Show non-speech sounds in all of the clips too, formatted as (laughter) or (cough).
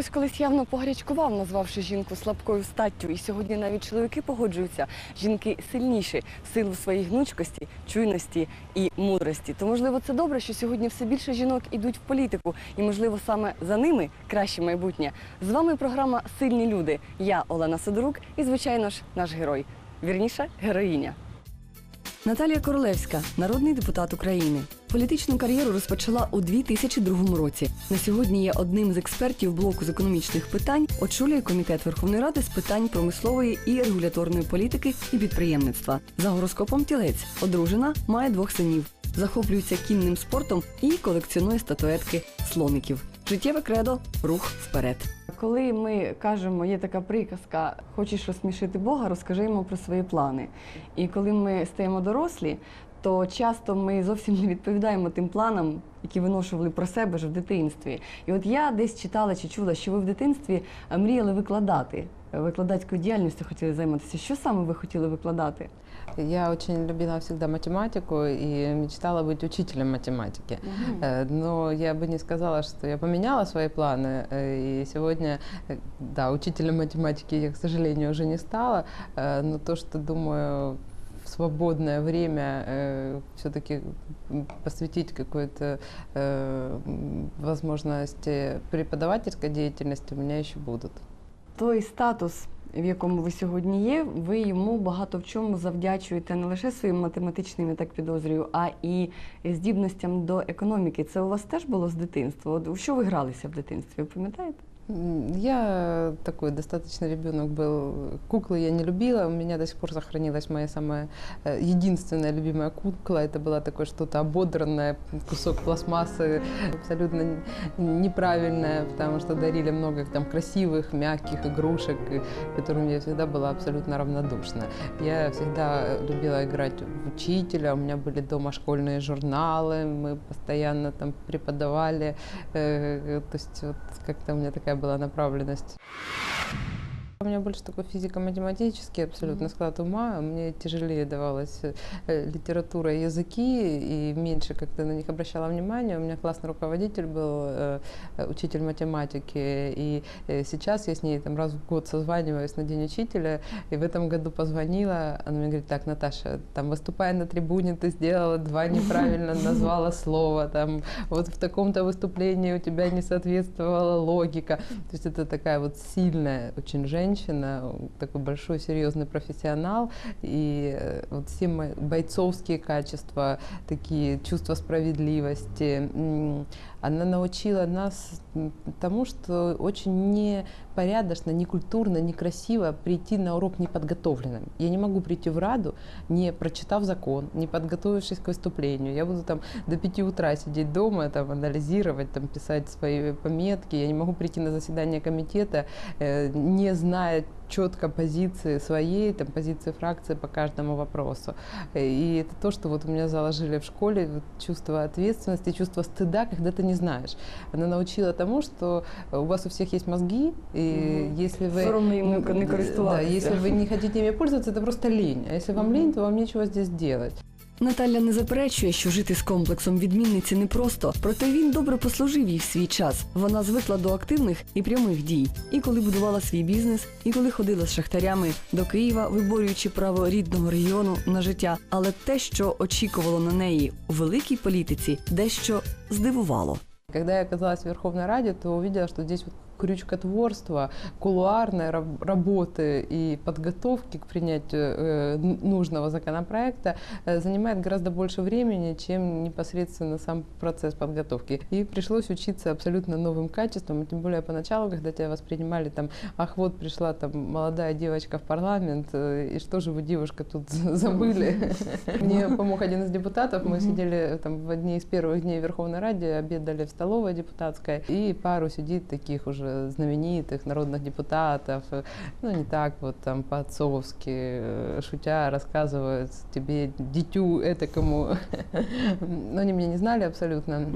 Хтось колись явно погарячкував, назвавши жінку слабкою статтю. І сьогодні навіть чоловіки погоджуються. Жінки сильніші в силу своєї гнучкості, чуйності і мудрості. То можливо це добре, що сьогодні все більше жінок ідуть в політику, і можливо саме за ними краще майбутнє. З вами програма Сильні люди. Я Олена Сидорук і, звичайно ж, наш герой. Вірніше, героїня. Наталія Королевська, народний депутат України. Політичну кар'єру розпочала у 2002 році. На сьогодні є одним з експертів блоку з економічних питань, очолює комітет Верховної Ради з питань промислової і регуляторної політики і підприємництва. За гороскопом тілець одружена, має двох синів, захоплюється кінним спортом і колекціонує статуетки слоників. Життєве кредо рух вперед. Коли ми кажемо, є така приказка, хочеш розсмішити Бога, розкажи йому про свої плани. І коли ми стаємо дорослі, то часто ми зовсім не відповідаємо тим планам, які виношували про себе ж в дитинстві. І от я десь читала чи чула, що ви в дитинстві е, мріяли викладати, е, викладацькою діяльністю хотіли займатися. Що саме ви хотіли викладати? Я очень любила всегда математику и мечтала быть учителем математики. Э, Но я бы не сказала, что я поменяла свои планы. э, И сегодня, э, да, учителем математики я, к сожалению, уже не стала. э, Но то, что думаю, в свободное время все-таки посвятить какой-то э, возможности преподавательской деятельности у меня еще будут. Той статус, в якому ви сьогодні є, ви йому багато в чому завдячуєте не лише своїм математичним, я так підозрюю, а і здібностям до економіки. Це у вас теж було з дитинства? От у що ви гралися в дитинстві? Ви пам'ятаєте? Я такой достаточно ребенок был. Куклы я не любила. У меня до сих пор сохранилась моя самая э, единственная любимая кукла. Это было такое что-то ободранное, кусок пластмассы, абсолютно неправильное, потому что дарили много там красивых, мягких игрушек, которым я всегда была абсолютно равнодушна. Я всегда любила играть в учителя. У меня были дома школьные журналы, мы постоянно там преподавали. Э, То есть вот как-то у меня такая была направленность. У меня больше такой физико-математический абсолютно склад ума. Мне тяжелее давалась э, литература и языки, и меньше как-то на них обращала внимание. У меня классный руководитель был, э, учитель математики, и э, сейчас я с ней там раз в год созваниваюсь на День учителя, и в этом году позвонила, она мне говорит, так, Наташа, там выступая на трибуне, ты сделала два неправильно, (laughs) назвала слово, там вот в таком-то выступлении у тебя не соответствовала логика. То есть это такая вот сильная очень женщина, такой большой серьезный профессионал, и э, вот все мои бойцовские качества, такие чувства справедливости, она научила нас тому, что очень непорядочно, некультурно, некрасиво прийти на урок неподготовленным. Я не могу прийти в Раду, не прочитав закон, не подготовившись к выступлению. Я буду там до 5 утра сидеть дома, там, анализировать, там, писать свои пометки. Я не могу прийти на заседание комитета, э, не зная четко позиции своей, там, позиции фракции по каждому вопросу. Э, И это то, что вот у меня заложили в школе, вот чувство ответственности, чувство стыда, когда ты не знаешь. Она научила тому, что у вас у всех есть мозги, и Мгм. если вы... Соромно Да, если вы не хотите ими пользоваться, это просто лень. А если вам Мгм. лень, то вам нечего здесь делать. Наталя не заперечує, що жити з комплексом відмінниці непросто, проте він добре послужив їй в свій час. Вона звикла до активних і прямих дій. І коли будувала свій бізнес, і коли ходила з шахтарями до Києва, виборюючи право рідного регіону на життя. Але те, що очікувало на неї у великій політиці, дещо здивувало. Когда я оказалась в Верховной Раде, то увидела, что здесь крючкотворство, кулуарной раб- работы и подготовки к принятию э, нужного законопроекта э, занимает гораздо больше времени, чем непосредственно сам процесс подготовки. И пришлось учиться абсолютно новым качествам, и тем более поначалу, когда тебя воспринимали там, ах, вот пришла там молодая девочка в парламент, э, и что же вы, девушка, тут (laughs) забыли? (laughs) Мне помог один из депутатов, мы сидели там в одни из первых дней Верховной Ради, обедали в столовой депутатской, и пару сидит таких уже знаменитых народных депутатов, э, ну не так вот там по-отцовски, э, шутя, рассказывают тебе, дитю этакому, (laughs) но они меня не знали абсолютно.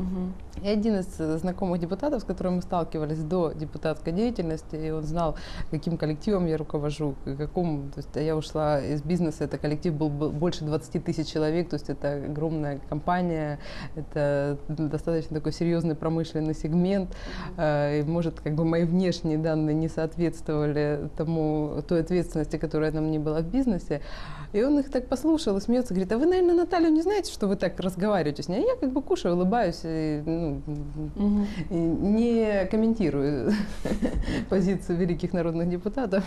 И один из э, знакомых депутатов, с которым мы сталкивались до депутатской деятельности, и он знал, каким коллективом я руковожу, к какому, то есть а я ушла из бизнеса, это коллектив был бо- больше 20 тысяч человек, то есть это огромная компания, это достаточно такой серьезный промышленный сегмент, и может как бы бы мои внешние данные не соответствовали тому, той ответственности, которая на мне была в бизнесе. И он их так послушал и смеется, говорит, а вы, наверное, Наталью не знаете, что вы так разговариваете с ней? А я как бы кушаю, улыбаюсь и, ну, и не комментирую (laughs) позицию великих народных депутатов.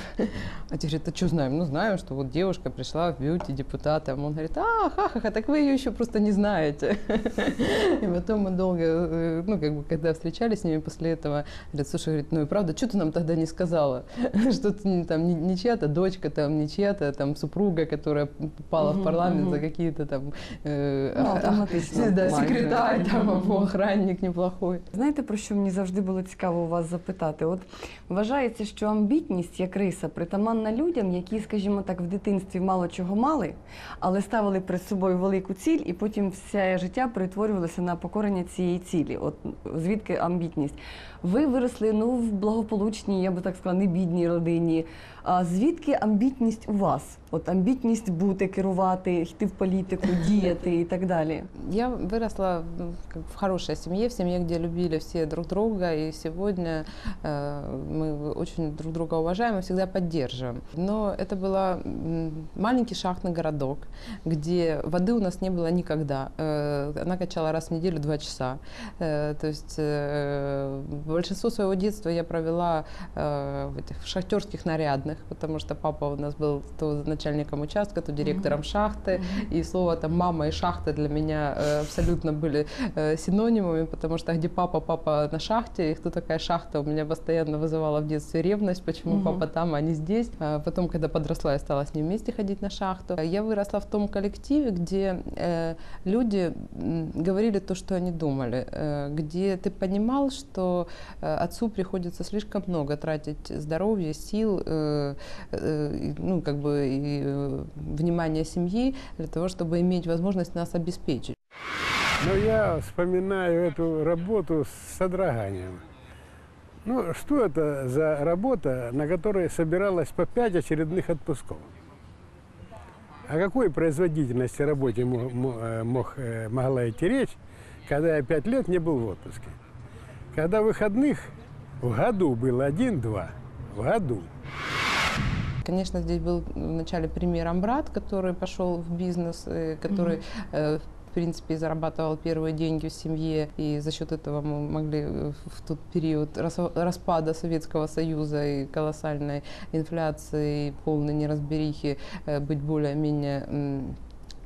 А те говорят, а что знаем? Ну, знаем, что вот девушка пришла в бьюти депутатом. Он говорит, а, ха-ха-ха, так вы ее еще просто не знаете. (laughs) И потом мы долго, э, ну, как бы, когда встречались с ними после этого, говорят, слушай, говорит, ну и правда, что ты нам тогда не сказала? (laughs) Что ты не- там не, не чья-то дочка, там, не чья-то там супруга, которая попала в Мгм, парламент мгм. за какие-то там э, Ну, а- автоматично да, майже. секретарь там Мгм, або мгм. охранник неплохой. Знаєте, про що мені завжди було цікаво у вас запитати? От вважається, що амбітність як риса притаманна людям, які, скажімо так, в дитинстві мало чого мали, але ставили перед собою велику ціль, і потім все життя перетворювалося на покорення цієї цілі. От звідки амбітність? Ви виросли ну в благополучній, я би так сказала, не бідній родині. А звідки амбітність у вас? От амбітність бути, керувати, йти в політику, (laughs) діяти і так далі. Я выросла ну, как в хорошей семье, в семье, где любили все друг друга, и сегодня э, мы очень друг друга уважаем и всегда поддерживаем. Но это был маленький шахтный городок, где воды у нас не было никогда. Э, она качала раз в неделю два часа. Э, то есть э, большинство своего детства я провела э, в этих шахтерских нарядных, потому что папа у нас был то начальником участка, то директором шахты. И слово там мама и шахта для меня э, абсолютно были э, синонимами, потому что где папа, папа на шахте, и кто такая шахта, у меня постоянно вызывала в детстве ревность, почему Мгм. папа там, а не здесь. А потом, когда подросла, я стала с ним вместе ходить на шахту. Я выросла в том коллективе, где э, люди говорили то, что они думали, э, где ты понимал, что э, отцу приходится слишком много тратить здоровья, сил, э, ну, как бы и э, внимание семьи для того, чтобы иметь возможность нас обеспечить. Но я вспоминаю эту работу с содроганием. Ну, что это за работа, на которой собиралось по пять очередных отпусков? О какой производительности работе э, мог, э, могла идти речь, когда я пять лет не был в отпуске? Когда выходных в году было один-два. В году. Конечно, здесь был вначале примером брат, который пошел в бизнес, э, который э, в принципе, зарабатывал первые деньги в семье, и за счет этого мы могли э, в тот период рас- распада Советского Союза и колоссальной инфляции, и полной неразберихи быть более-менее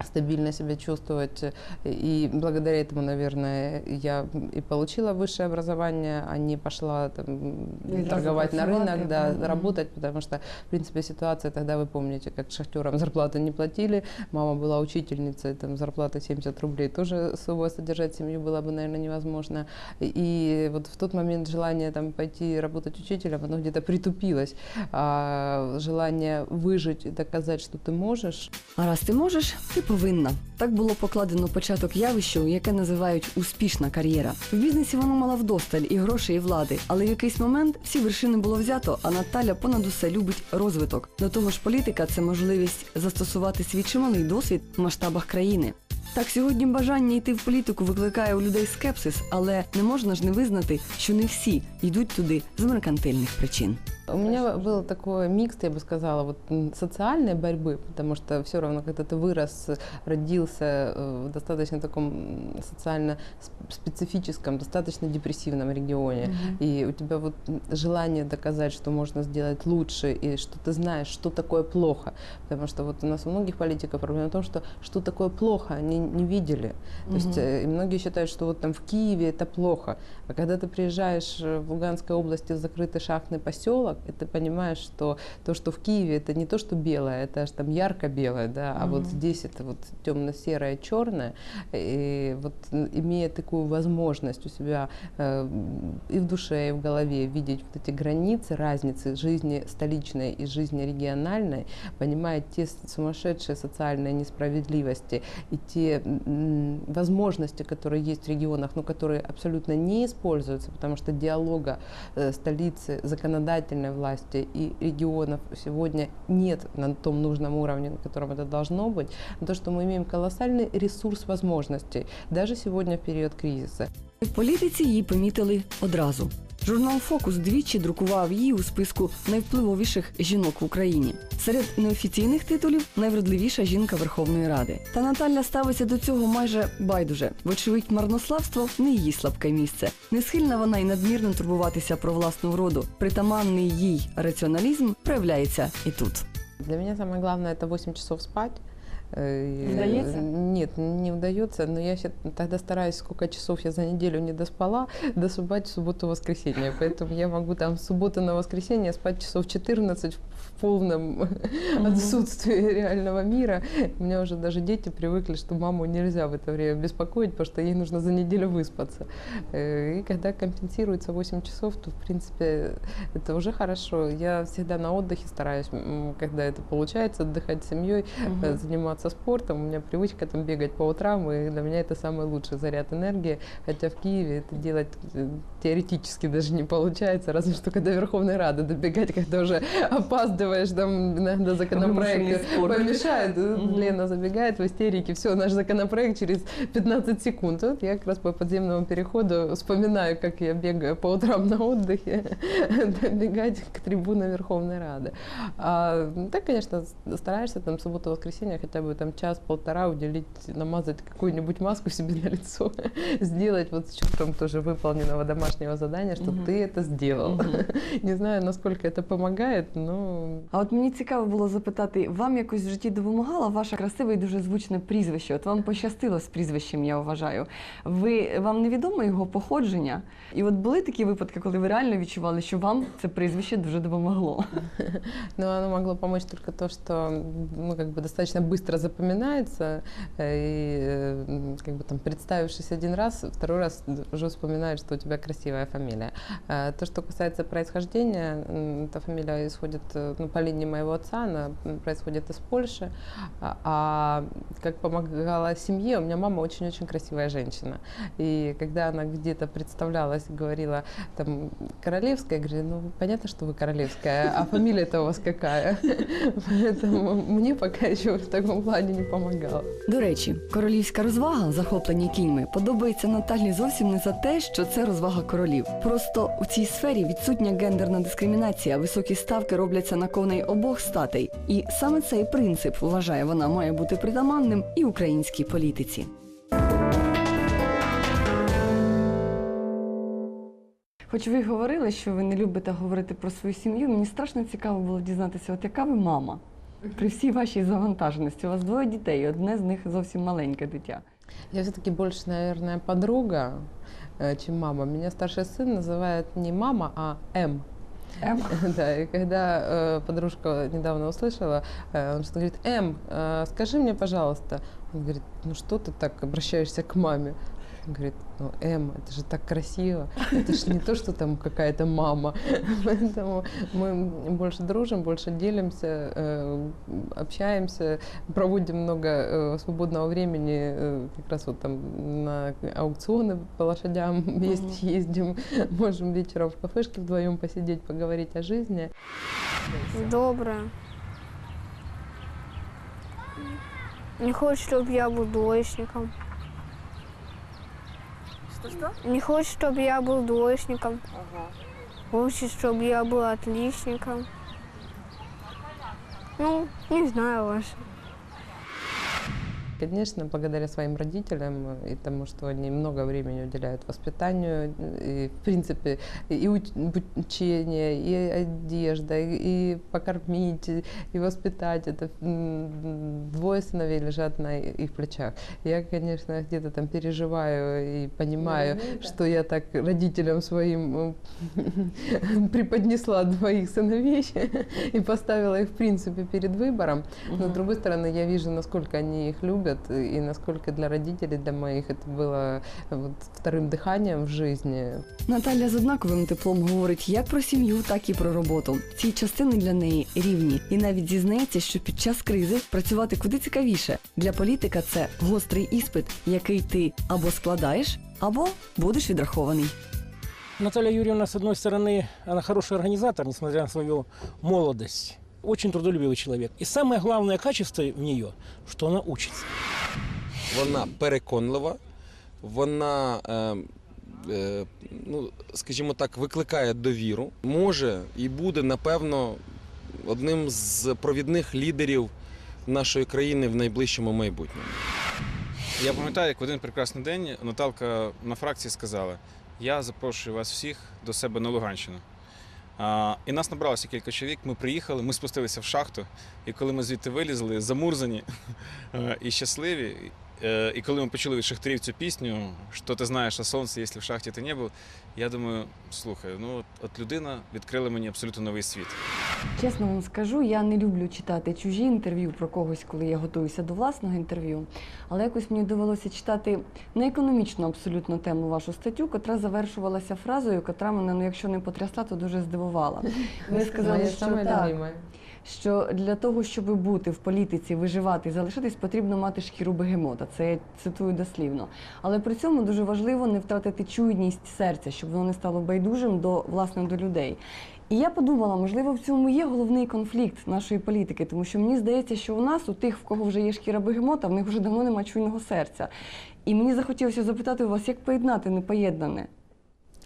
стабильно себя чувствовать. И благодаря этому, наверное, я и получила высшее образование, а не пошла там, И торговать на рынок, да, работать, потому что, в принципе, ситуация тогда, вы помните, как шахтерам зарплаты не платили, мама была учительницей, там зарплата 70 рублей, тоже собой содержать семью было бы, наверное, невозможно. И вот в тот момент желание там пойти работать учителем, оно где-то притупилось, а желание выжить и доказать, что ты можешь, А раз ти можеш, ти повинна. Так було покладено початок явищу, яке називають успішна кар'єра. В бізнесі вона мала вдосталь і грошей, і влади, але в якийсь момент всі вершини було взято, а Наталя понад усе любить розвиток. До того ж, політика це можливість застосувати свій чималий досвід в масштабах країни. Так, сьогодні бажання йти в політику викликає у людей скепсис, але не можна ж не визнати, що не всі йдуть туди з меркантильних причин. У меня был такой микс, я бы сказала, вот социальной борьбы, потому что все равно, когда ты вырос, родился э, в достаточно таком социально сп- специфическом, достаточно депрессивном регионе, и у тебя вот желание доказать, что можно сделать лучше, и что ты знаешь, что такое плохо, потому что вот у нас у многих политиков проблема в том, что что такое плохо, они не видели. То есть э, и многие считают, что вот там в Киеве это плохо, а когда ты приезжаешь э, в Луганской области в закрытый шахтный поселок, и ты понимаешь, что то, что в Киеве, это не то, что белое, это аж там ярко-белое, да, а вот Мгм. здесь это вот темно-серое, черное, и вот имея такую возможность у себя э, и в душе, и в голове видеть вот эти границы, разницы жизни столичной и жизни региональной, понимая те сумасшедшие социальные несправедливости и те возможности, которые есть в регионах, но которые абсолютно не используются, потому что диалога э, столицы, законодательной власти и регионов сегодня нет на том нужном уровне, на котором это должно быть, но то, что мы имеем колоссальный ресурс возможностей, даже сегодня в период кризиса. В політиці її помітили одразу. Журнал Фокус двічі друкував її у списку найвпливовіших жінок в Україні. Серед неофіційних титулів найвродливіша жінка Верховної Ради. Та Наталя ставиться до цього майже байдуже. Вочевидь, марнославство не її слабке місце. Не схильна вона й надмірно турбуватися про власну вроду. Притаманний їй раціоналізм проявляється і тут. Для меня самое главное это 8 часов спать. Э, и- Удается? Нет, не удается, но я тогда стараюсь, сколько часов я за неделю не доспала, (laughs) досыпать в субботу-воскресенье. Поэтому я могу там с субботы на воскресенье спать часов 14 в полном (laughs) отсутствии реального мира. У меня уже даже дети привыкли, что маму нельзя в это время беспокоить, потому что ей нужно за неделю выспаться. Э, И когда компенсируется 8 часов, то, в принципе, это уже хорошо. Я всегда на отдыхе стараюсь, когда это получается, отдыхать с семьей, э, заниматься спортом. У меня привычка там бегать по утрам, и для меня это самый лучший заряд энергии. Хотя в Киеве это делать э, теоретически даже не получается, разве что когда Верховной Рады добегать, когда уже опаздываешь, там иногда законопроект Вымышленный спорт. помешает. Э, Мгм. Лена забегает в истерике, все, наш законопроект через 15 секунд. Вот я как раз по подземному переходу вспоминаю, как я бегаю по утрам на отдыхе, (laughs) добегать к трибунам Верховной Рады. А, ну, так, конечно, стараешься там субботу-воскресенье хотя бы там час-полтора уделить, намазать какую-нибудь маску себе на лицо, (laughs) сделать вот с чувством тоже выполненного домашнего задания, что Мгм. ты это сделал. Мгм. (laughs) Не знаю, насколько это помогает, но А от мені цікаво було запитати, вам якось в житті допомагало ваше красиве і дуже звучне прізвище? От вам пощастило з прізвищем, я вважаю. Ви вам невідомо його походження? І от були такі випадки, коли ви реально відчували, що вам це прізвище дуже допомогло. (laughs) Но оно могло помочь только то, что ну, как бы достаточно быстро запоминается, э, и э, как бы там представившись один раз, второй раз уже вспоминаешь, что у тебя красивая фамилия. А То, что касается происхождения, эта фамилия исходит э, ну, по линии моего отца, она происходит из Польши. А- А как помогала семье, у меня мама очень-очень красивая женщина. И когда она где-то представлялась, говорила там королевская, я говорю, ну понятно, что вы королевская, а фамилия-то у вас какая? (laughs) Поэтому мне пока еще в таком плане не помогало. До речі, королівська розвага, захоплені кіньми, подобається Наталі зовсім не за те, що це розвага королів. Просто у цій сфері відсутня гендерна дискримінація, високі ставки робляться на коней обох статей. І саме цей принцип, вважає вона, має бути притаманним і українській політиці. Хоч ви й говорили, що ви не любите говорити про свою сім'ю, мені страшно цікаво було дізнатися, от яка ви мама при всій вашій завантаженості. У вас двоє дітей, і одне з них зовсім маленьке дитя. Я все-таки больше, наверное, подруга, э, чем мама. Меня старший сын называет не мама, а М. Ем? (laughs) Да, и когда э, подружка недавно услышала, э, он что говорит, М, э, скажи мне, пожалуйста. Он говорит, ну что ты так обращаешься к маме? Говорит, ну, М, это же так красиво. Это же не то, что там какая-то мама. (laughs) Поэтому мы больше дружим, больше делимся, э, общаемся, проводим много э, свободного времени, э, как раз вот там на аукционы по лошадям (laughs) вместе ездим, можем вечером в кафешке вдвоем посидеть, поговорить о жизни. Добре. Не хоче, щоб я був двоєчником. Не хоче, щоб я був двоєчником. Хоче, щоб я був отличником. Ну, не знаю ваше. Конечно, благодаря своим родителям и тому, что они много времени уделяют воспитанию, и, в принципе, и уч- учение, и одежда, и, и покормить, и, воспитать. Это двое сыновей лежат на их плечах. Я, конечно, где-то там переживаю и понимаю, что я так родителям своим э, (laughs) преподнесла двоих сыновей (laughs) и поставила их, в принципе, перед выбором. Но, с другой стороны, я вижу, насколько они их любят, и насколько для родителей, для моих, это было вот вторым дыханием в жизни. Наталя з однаковим теплом говорить як про сім'ю, так і про роботу. Ці частини для неї рівні, і навіть зізнається, що під час кризи працювати куди цікавіше. Для політика це гострий іспит, який ти або складаєш, або будеш відрахований. Наталья Юрьевна, с одной стороны, она хороший организатор, несмотря на свою молодость. Очень трудолюбивый человек. И самое главное качество в нее, что она учится. Вона переконлива, вона е, е, ну, скажімо так, викликає довіру, може і буде, напевно, одним з провідних лідерів нашої країни в найближчому майбутньому. Я пам'ятаю, як в один прекрасний день Наталка на фракції сказала: Я запрошую вас всіх до себе на Луганщину. А, і нас набралося кілька чоловік. Ми приїхали, ми спустилися в шахту. І коли ми звідти вилізли, замурзані (laughs) і щасливі. І коли ми почули від шахтарів цю пісню, що ти знаєш о сонці, якщо в шахті ти не був, я думаю, слухай, ну от, от людина відкрила мені абсолютно новий світ. Чесно вам скажу, я не люблю читати чужі інтерв'ю про когось, коли я готуюся до власного інтерв'ю. Але якось мені довелося читати на економічну абсолютно тему вашу статтю, котра завершувалася фразою, котра мене, ну якщо не потрясла, то дуже здивувала. Ви сказали, що так. Що для того, щоб бути в політиці, виживати і залишитись, потрібно мати шкіру бегемота. Це я цитую дослівно. Але при цьому дуже важливо не втратити чуйність серця, щоб воно не стало байдужим до власне до людей. І я подумала, можливо, в цьому є головний конфлікт нашої політики, тому що мені здається, що у нас, у тих, в кого вже є шкіра бегемота, в них вже давно немає чуйного серця. І мені захотілося запитати у вас, як поєднати непоєднане?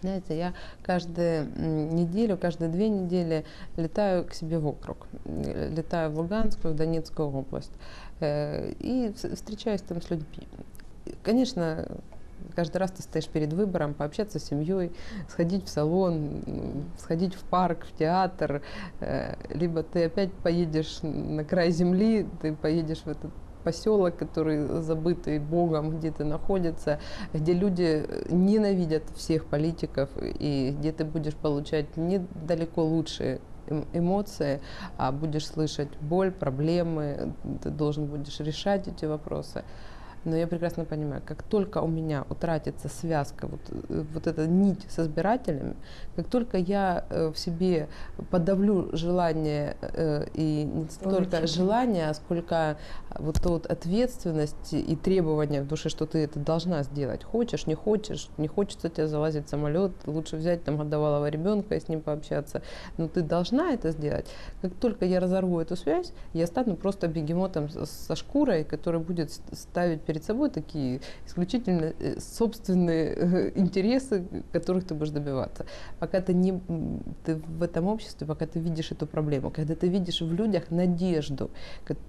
Знаете, я каждую неделю, каждые две недели летаю к себе в округ. Летаю в Луганскую, в Донецкую область. Э, И вс- встречаюсь там с людьми. Конечно, каждый раз ты стоишь перед выбором пообщаться с семьей, сходить в салон, сходить в парк, в театр. Э, Либо ты опять поедешь на край земли, ты поедешь в этот поселок, который забытый Богом где-то находится, где люди ненавидят всех политиков, и где ты будешь получать недалеко лучшие эм- эмоции, а будешь слышать боль, проблемы, ты должен будешь решать эти вопросы. Но я прекрасно понимаю, как только у меня утратится связка, вот, э, вот эта нить с избирателями, как только я э, в себе подавлю желание э, и не столько желание, а сколько вот ту вот ответственность и требования в душе, что ты это должна сделать. Хочешь, не хочешь, не хочется тебе залазить в самолет, лучше взять там годовалого ребенка и с ним пообщаться. Но ты должна это сделать. Как только я разорву эту связь, я стану просто бегемотом со шкурой, который будет ставить перед собой такие исключительно э, собственные э, интересы, которых ты будешь добиваться. Пока ты не ты в этом обществе, пока ты видишь эту проблему, когда ты видишь в людях надежду,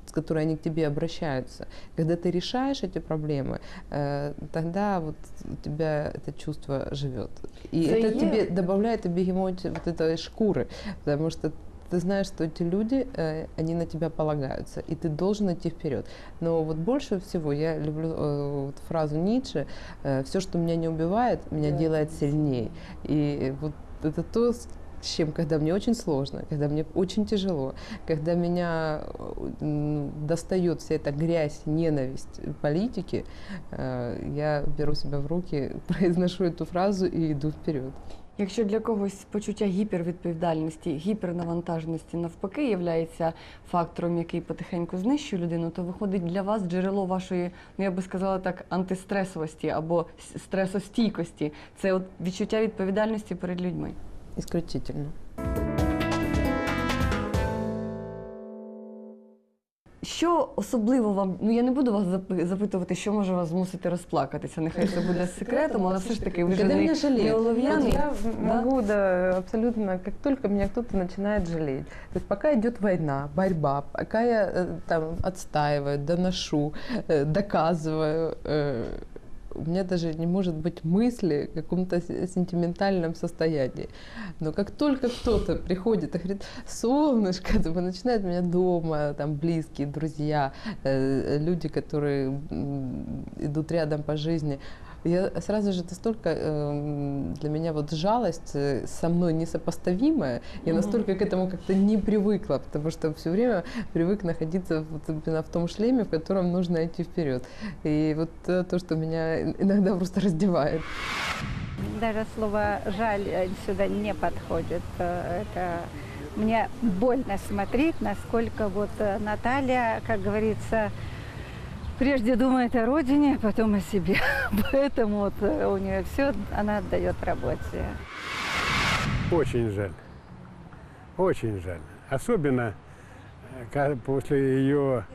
с которой они к тебе обращаются, когда ты решаешь эти проблемы, э, тогда вот у тебя это чувство живет. И Да это тебе добавляет и бегемоте вот этой шкуры, потому что ты знаешь, что эти люди, э, они на тебя полагаются, и ты должен идти вперед. Но вот больше всего я люблю э, вот фразу Ницше, все, что меня не убивает, меня Да. делает сильней. И вот это то, с чем, когда мне очень сложно, когда мне очень тяжело, когда меня э, достает вся эта грязь, ненависть политики, э, я беру себя в руки, (laughs) произношу эту фразу и иду вперед. Якщо для когось почуття гіпервідповідальності, гіпернавантаженості навпаки являється фактором, який потихеньку знищує людину, то виходить для вас джерело вашої, ну я би сказала так, антистресовості або стресостійкості. Це от відчуття відповідальності перед людьми. Исключительно. Що особливо вам, ну я не буду вас запи- запитувати, що може вас змусити розплакатися. Нехай це буде (laughs) секретом, але все ж таки ви ж Когда не, меня не жалеют. олов'яний. Вот я да? могу, да, абсолютно, как только меня кто-то начинает жалеть. То есть пока идет война, борьба, пока я э, там отстаиваю, доношу, э, доказываю, э, у меня даже не может быть мысли о каком-то сентиментальном состоянии. Но как только кто-то приходит и говорит, солнышко, и начинает меня дома, там, близкие, друзья, э, люди, которые идут рядом по жизни, я сразу же настолько эм, для меня вот жалость э, со мной несопоставимая, я настолько к этому как-то не привыкла, потому что все время привык находиться вот именно в том шлеме, в котором нужно идти вперед. И вот э, то, что меня иногда просто раздевает. Даже слово «жаль» э, сюда не подходит. Э, Это мне больно смотреть, насколько вот э, Наталья, как говорится, прежде думает о родине, а потом о себе. (laughs) Поэтому вот э, у нее все она отдает работе. Очень жаль. Очень жаль. Особенно э, после ее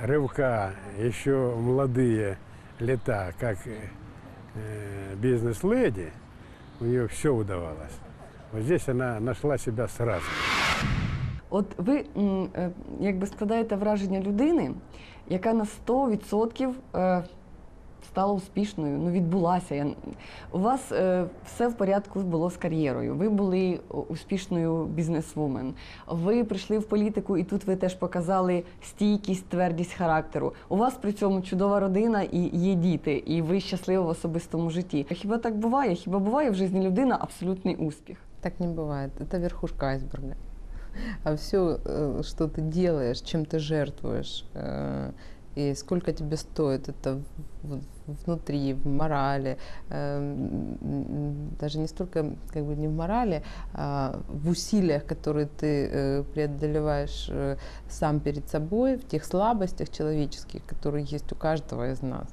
рывка, еще молодые лета, как э, бизнес-леди, у нее все удавалось. Вот здесь она нашла себя сразу. От ви якби складаєте враження людини, яка на 100% е, стала успішною, ну відбулася. Я- У вас е, все в порядку було з кар'єрою. Ви були успішною бізнесвумен. Ви прийшли в політику, і тут ви теж показали стійкість, твердість характеру. У вас при цьому чудова родина і є діти, і ви щаслива в особистому житті. Хіба так буває? Хіба буває в житті людина абсолютний успіх? Так не бывает. Это верхушка айсберга. (laughs) А все, что ты делаешь, чем ты жертвуешь, э, и сколько тебе стоит это внутри, в морали, э, даже не столько как бы не в морали, а в усилиях, которые ты э, преодолеваешь э, сам перед собой, в тех слабостях человеческих, которые есть у каждого из нас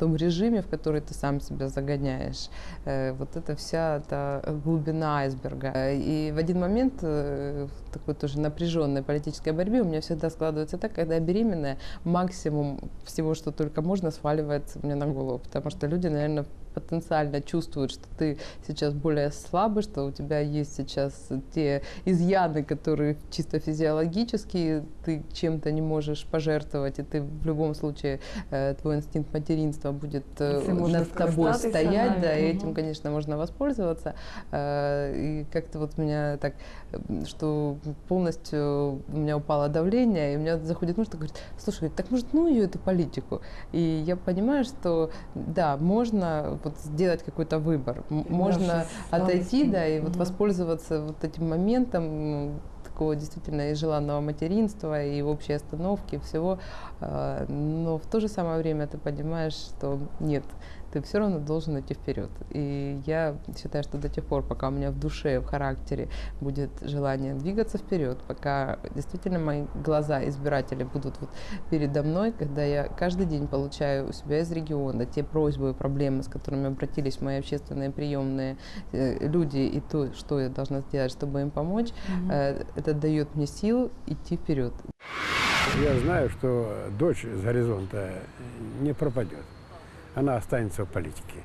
том режиме, в который ты сам себя загоняешь. Э, Вот это вся эта глубина айсберга. И в один момент э, в такой тоже напряженной политической борьбе у меня всегда складывается так, когда я беременная, максимум всего, что только можно, сваливается мне на голову, потому что люди, наверное, потенциально чувствуют, что ты сейчас более слабый, что у тебя есть сейчас те изъяны, которые чисто физиологические, ты чем-то не можешь пожертвовать, и ты в любом случае э, твой инстинкт материнства будет э, можно над тобой стоять, да, и этим, конечно, можно воспользоваться. Э, И как-то вот меня так, что полностью у меня упало давление, и у меня заходит муж, и говорит, слушай, так может, ну ее, эту политику? И я понимаю, что да, можно вот сделать какой-то выбор, можно отойти, да, и вот воспользоваться вот этим моментом такого действительно и желанного материнства, и общей остановки, всего. А, Но в то же самое время ты понимаешь, что нет, ты все равно должен идти вперед. И я считаю, что до тех пор, пока у меня в душе, в характере будет желание двигаться вперед, пока действительно мои глаза избирателей будут вот передо мной, когда я каждый день получаю у себя из региона те просьбы и проблемы, с которыми обратились мои общественные приемные э, люди, и то, что я должна сделать, чтобы им помочь, э, это дает мне сил идти вперед. Я знаю, что дочь с горизонта не пропадет. Она останется в политике.